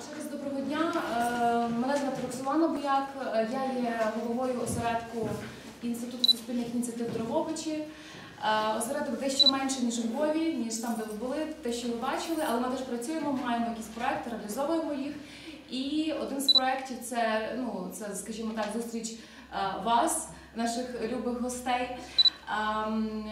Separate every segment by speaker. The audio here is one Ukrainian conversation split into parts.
Speaker 1: Ще раз доброго дня. Е, Мене звати Роксолана Бояк. Е, Я є головою осередку Інституту суспільних ініціатив Дрогобичі. Е, Осередок дещо менше, ніж у Львові, ніж там, де ви були, те, що ви бачили, але ми теж працюємо, маємо якісь проекти, реалізовуємо їх. І один з проєктів це, ну, це, скажімо так, зустріч вас, наших любих гостей. Ем,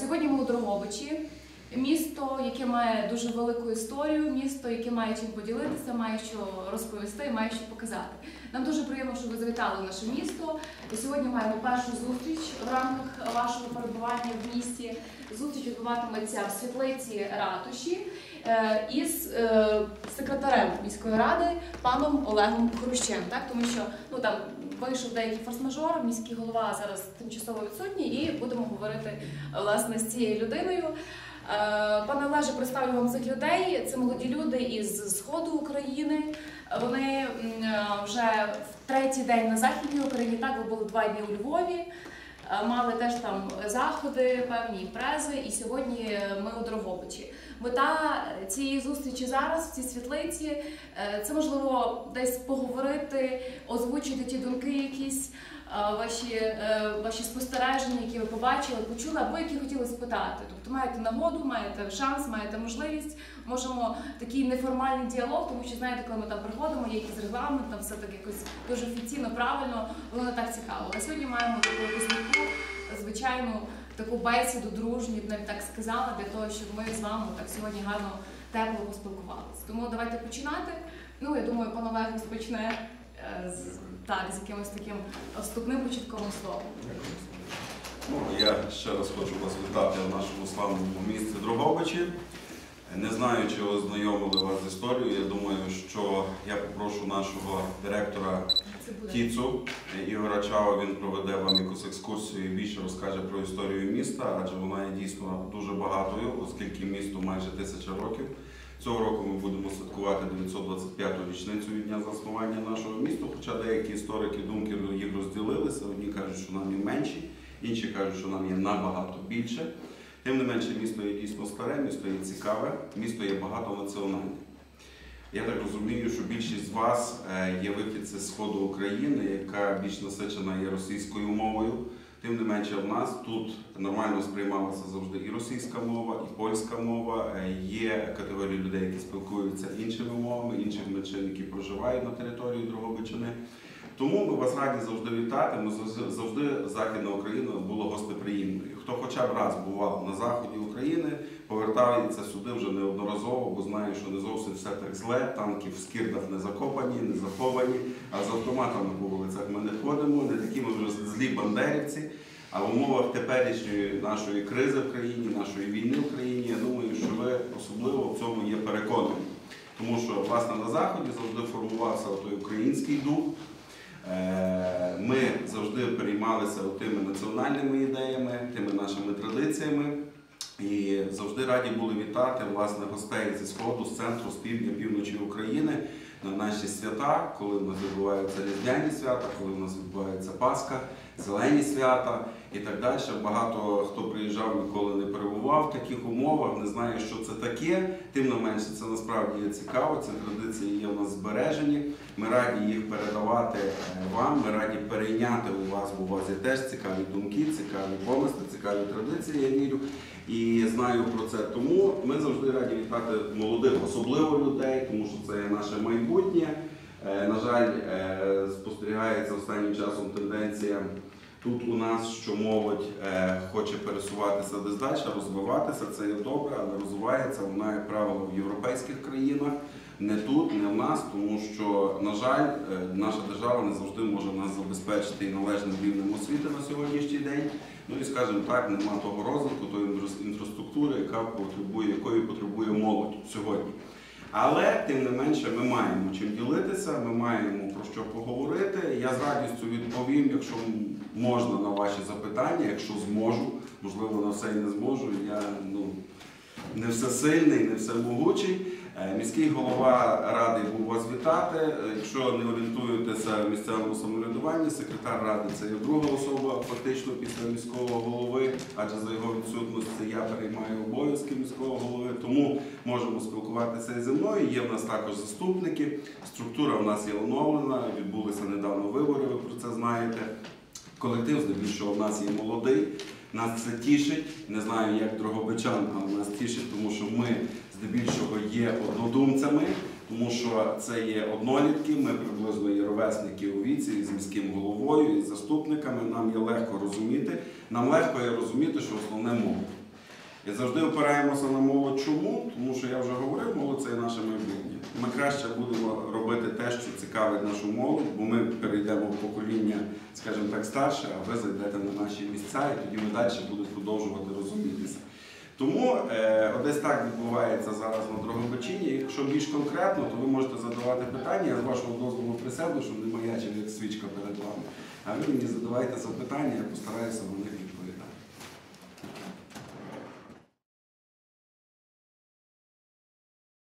Speaker 1: Сьогодні ми у Дрогобичі. Місто, яке має дуже велику історію, місто, яке має чим поділитися, має що розповісти, має що показати. Нам дуже приємно, що ви завітали в наше місто. І сьогодні маємо першу зустріч в рамках вашого перебування в місті. Зустріч відбуватиметься в світлиці ратуші е, із е, секретарем міської ради паном Олегом Хрущем. Так, тому що ну там вийшов деякий форс-мажор, міський голова зараз тимчасово відсутній, і будемо говорити власне з цією людиною. Е, Пане Олеже, представлю вам цих людей. Це молоді люди із сходу України. Вони е, вже в третій день на західній Україні. Так, ви були два дні у Львові. Е, Мали теж там заходи, певні прези, і сьогодні ми у Дрогобичі. Мета цієї зустрічі зараз в цій світлиці е, це можливо десь поговорити, озвучити ті думки, якісь е, ваші, е, ваші спостереження, які ви побачили, почули, або які хотіли спитати. Тобто маєте нагоду, маєте шанс, маєте можливість. Можемо такий неформальний діалог, тому що знаєте, коли ми там приходимо, є якийсь регламент, там все так якось дуже офіційно, правильно, воно не так цікаво. А сьогодні маємо таку якусь звичайну таку бесіду, дружню, б навіть так сказала, для того, щоб ми з вами так сьогодні гарно тепло поспілкувалися. Тому давайте починати. Ну, я думаю, пан Олег розпочне е, з, так, з якимось таким вступним початковим словом.
Speaker 2: Ну, я ще раз хочу вас вітати в нашому славному місті Дрогобичі. Не знаю, чи ознайомили вас з історією. Я думаю, що я попрошу нашого директора Тіцу Ігора Чао. Він проведе вам якусь екскурсію і більше розкаже про історію міста, адже вона є дійсно дуже багатою, оскільки місту майже тисяча років. Цього року ми будемо святкувати 925-ту річницю від дня заснування нашого міста. Хоча деякі історики думки їх розділилися. Одні кажуть, що нам є менші, інші кажуть, що нам є набагато більше. Тим не менше, місто є дійсно старе, місто є цікаве, місто є багатонаціональне. Я так розумію, що більшість з вас е, є вихідці з сходу України, яка більш насичена є російською мовою. Тим не менше, в нас тут нормально сприймалася завжди і російська мова, і польська мова. Е, Є категорії людей, які спілкуються іншими мовами, інших меншин, які проживають на території Дрогобичини. Тому ми вас раді завжди вітати. Ми завжди- Західна Україна була гостеприємною. Хто хоча б раз бував на заході України, повертається сюди вже неодноразово, бо знає, що не зовсім все так зле. Танки в скирдах не закопані, не заховані, а з автоматами по вулицях ми не ходимо, не такі ми вже злі бандерівці. А в умовах теперішньої нашої кризи в країні, нашої війни в країні, я думаю, що ви особливо в цьому є переконані. Тому що власне на заході завжди формувався той український дух. Е, Ми завжди переймалися тими національними ідеями, тими нашими традиціями. І завжди раді були вітати власне гостей зі сходу, з центру, з півдня, півночі України на наші свята, коли в нас відбуваються різдвяні свята, коли в нас відбувається Пасха, зелені свята і так далі. Багато хто приїжджав, ніколи не перебував в таких умовах, не знає, що це таке. Тим не менше, це насправді є цікаво. Ці традиції є в нас збережені. Ми раді їх передавати е, вам. Ми раді перейняти у вас, бо у вас є теж цікаві думки, цікаві помисли, цікаві традиції. Я вірю і знаю про це. Тому ми завжди раді вітати молодих, особливо людей, тому що це є наше майбутнє. Е, На жаль, е, спостерігається останнім часом тенденція тут у нас, що молодь е, хоче пересуватися десь далі, розвиватися. Це є добре, але розвивається вона, як правило, в європейських країнах. Не тут, не в нас, тому що, на жаль, е, наша держава не завжди може нас забезпечити і належним рівнем освіти на сьогоднішній день. Ну і скажімо так, нема того розвитку, тої інфраструктури, яка потребує, якої потребує молодь сьогодні. Але тим не менше ми маємо чим ділитися, ми маємо про що поговорити. Я з радістю відповім, якщо можна на ваші запитання, якщо зможу, можливо, на все і не зможу. Я ну не всесильний, не всемогучий. Е, Міський голова радий був вас вітати. Якщо не орієнтуєтеся в місцевому самоврядуванні, секретар ради це є друга особа, фактично після міського голови, адже за його відсутності я переймаю обов'язки міського голови. Тому можемо спілкуватися і зі мною. Є в нас також заступники. Структура в нас є оновлена. Відбулися недавно вибори. Ви про це знаєте. Колектив здебільшого в нас є молодий. Нас це тішить. Не знаю, як дрогобичан, але нас тішить, тому що ми здебільшого є однодумцями, тому що це є однолітки. Ми приблизно є ровесники у віці з міським головою і заступниками. Нам є легко розуміти. Нам легко є розуміти, що основне мова. І завжди опираємося на молодь. Чому? Тому що я вже говорив, молодь це є наше майбутнє. Ми краще будемо робити те, що цікавить нашу молодь, бо ми перейдемо в покоління, скажімо так, старше, а ви зайдете на наші місця, і тоді ми далі будемо продовжувати розумітися. Тому е, десь так відбувається зараз на Дрогобичині. Якщо більш конкретно, то ви можете задавати питання. Я з вашого дозволу присяду, щоб не маячив як свічка перед вами. А ви мені задавайте запитання, я постараюся на них